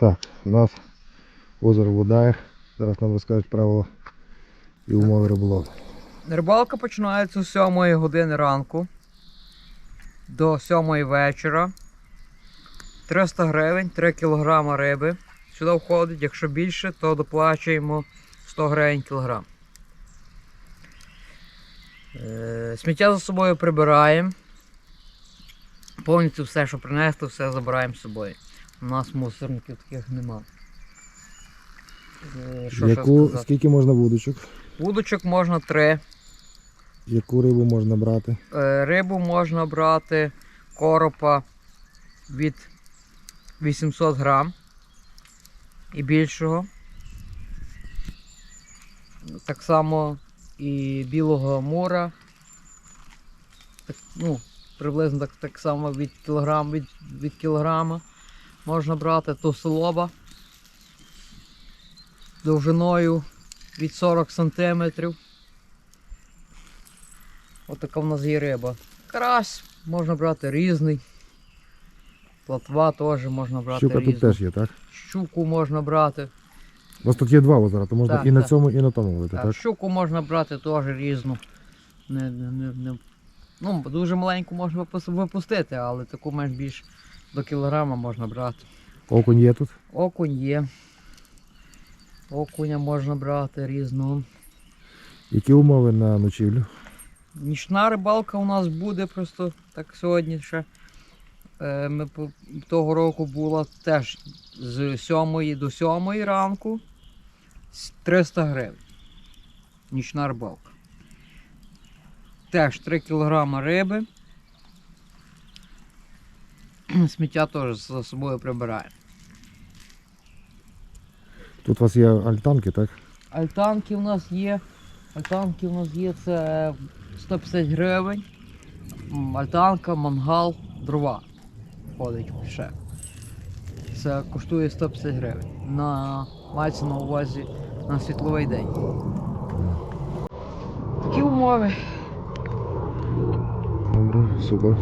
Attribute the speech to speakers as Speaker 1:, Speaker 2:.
Speaker 1: Так, у нас озеро Водаєр. Зараз нам розкажуть правила і умови риболовлі.
Speaker 2: Рибалка починається з 7 години ранку до 7 вечора. 300 гривень, 3 кг риби. Сюди входить, якщо більше, то доплачуємо 100 гривень кілограм. Е, Сміття за собою прибираємо. Повністю все, що принесли, все забираємо з собою. У нас мусорників таких нема. Е, Що ще
Speaker 1: Яку,
Speaker 2: сказати?
Speaker 1: скільки можна вудочок?
Speaker 2: Вудочок можна 3.
Speaker 1: Яку рибу можна брати?
Speaker 2: Е, Рибу можна брати коропа від 800 грам і більшого. Так само і білого мура. Так, ну, приблизно так, так само від, кілограм, від, від кілограма можна брати товстолоба довжиною від 40 сантиметрів. Отака в нас є риба. Карась можна брати різний. Платва теж можна брати
Speaker 1: Щука
Speaker 2: різну.
Speaker 1: тут теж є, так?
Speaker 2: Щуку можна брати.
Speaker 1: У вас тут є два озера, то можна
Speaker 2: Так,
Speaker 1: і на цьому, і на тому ловити,
Speaker 2: Так,
Speaker 1: так?
Speaker 2: Щуку можна брати теж різну. Не, не, не, не. Ну, дуже маленьку можна випустити, але таку менш більш до кілограма можна брати.
Speaker 1: Окунь є тут.
Speaker 2: Окунь є. Окуня можна брати різного.
Speaker 1: Які умови на ночівлю?
Speaker 2: Нічна рибалка у нас буде просто так сьогодні ще. Е, Ми того року була теж з 7 до 7 ранку 300 гривень. Нічна рибалка. Теж 3 кг риби. Сміття теж за собою прибираємо.
Speaker 1: Тут у вас є альтанки, так?
Speaker 2: Альтанки у нас є. Альтанки у нас є це 150 гривень. Альтанка, мангал, дрова. Входить ще. Це коштує 150 гривень. На мається на увазі на світловий день. Такі умови.
Speaker 1: Добре, супер.